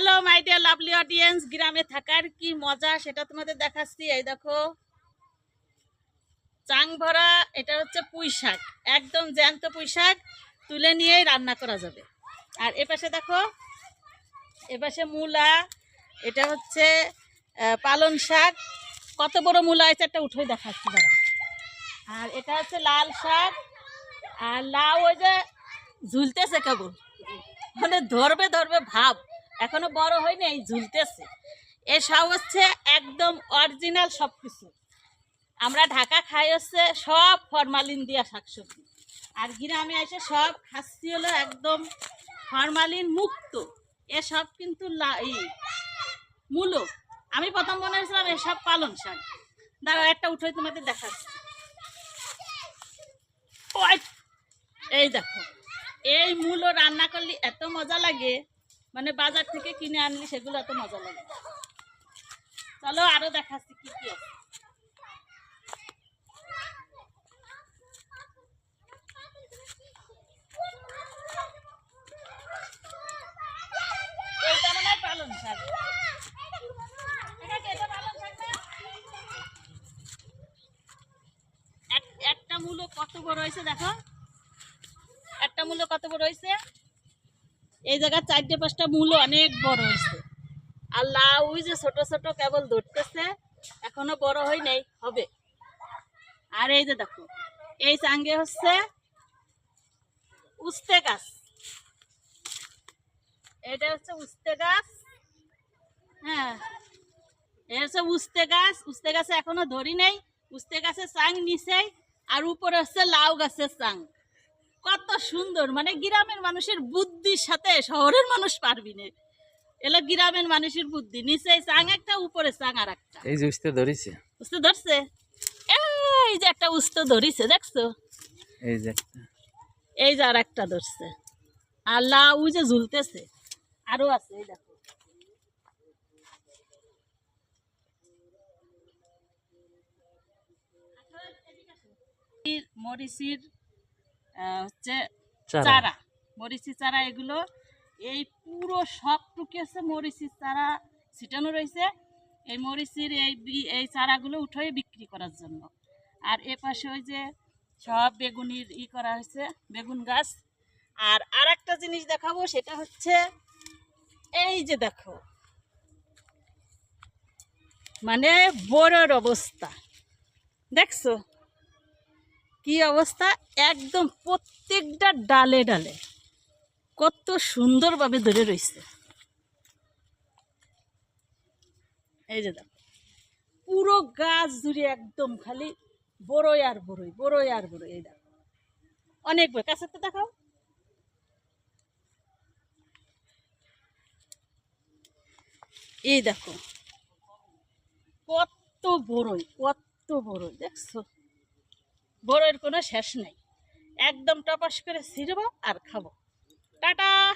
Hello my dear lovely audience গ্রামে থাকার কি মজা সেটা তোমাদের দেখাচ্ছি। এই দেখো চাং ভরা এটা হচ্ছে পুঁই শাক একদম জ্যান্ত পুঁই শাক তুলে নিয়েই রান্না করা যাবে। আর এপাশে দেখো এপাশে মূলা এটা হচ্ছে আহ, পালং শাক। কত বড় মূলা আছে একটা উঠে দেখাচ্ছি দাঁড়া আর এটা হচ্ছে লাল শাক আর লাউ ওই যে ঝুলতেছে কেবল মানে ধরবে ধরবে ভাব। এখনও বড় হয়নি, এই ঝুলতেছে। এসব হচ্ছে একদম অরিজিনাল সব কিছু আমরা ঢাকা খাই হচ্ছে সব ফরমালিন দিয়া শাকসবজি। আর গ্রামে এসে সব খাচ্ছি হলো একদম ফরমালিন মুক্ত। এসব কিন্তু মূলো। আমি প্রথম মনে হয়েছিলাম এসব পালং শাক। দাঁড়াও, একটা উঠে তোমাদের দেখাচ্ছি। এই দেখো। এই মূলো রান্না করলে এত মজা লাগে। মানে বাজার থেকে কিনে আনলি সেগুলো এত মজা লাগে। চলো আরও দেখাচ্ছি কি কি একটা মূল্য কত বড় হয়েছে দেখো? একটা মূল্য কত বড় হয়েছে? এই জায়গায় চারটে পাঁচটা মূল্য অনেক বড় হয়েছে। আর লাউ যে ছোট ছোট কেবল ধরতেছে, এখনও বড় হয় নাই, হবে। আর এই যে দেখো, এই চাঙ্গে হচ্ছে উস্তে গাছ। এটা হচ্ছে উস্তে গাছ। হ্যাঁ এটা হচ্ছে উস্তে গাছ। উস্তে গাছে এখনও ধরি নাই। উস্তে গাছের চাং নিচে আর উপরে হচ্ছে লাউ গাছের চাং। কত সুন্দর। মানে গ্রামের মানুষের বুদ্ধির সাথে শহরের মানুষ পারবি না। এলো গ্রামের মানুষের বুদ্ধি। নিচে চাং একটা উপরে চাং আর একটা এই জুসতে ধরেছে। উস্ত ধরছে? এই যে একটা উস্ত ধরিছে দেখছ? এই যে এই যে আর একটা ধরছে। আর লাউ যে ঝুলতেছে। আরও আছে এই দেখো। মরিচির হচ্ছে চারা। মরিচি চারা এগুলো। এই পুরো সব টুকি আছে মরিচির চারা ছিটানো রয়েছে। এই মরিচির এই এই চারাগুলো উঠে বিক্রি করার জন্য। আর এ পাশে ওই যে সব বেগুনির ই করা হয়েছে বেগুন গাছ। আর আর একটা জিনিস দেখাবো সেটা হচ্ছে এই যে দেখো। মানে বড়ের অবস্থা। দেখছ? কি অবস্থা? একদম প্রত্যেকটা ডালে ডালে। কত সুন্দরভাবে ধরে রয়েছে এই যে দেখো, পুরো গাছ জুড়ে একদম খালি বড়ই আর বড়ই বড়ই আর বড়ই, এই দেখো। অনেক বই কাছে তো দেখাও। এই দেখো, কত বড়ই কত বড়ই, দেখছ? বড়ের কোনো শেষ নাই। একদম টপাস করে ছিঁড়বো আর খাব। টাটা!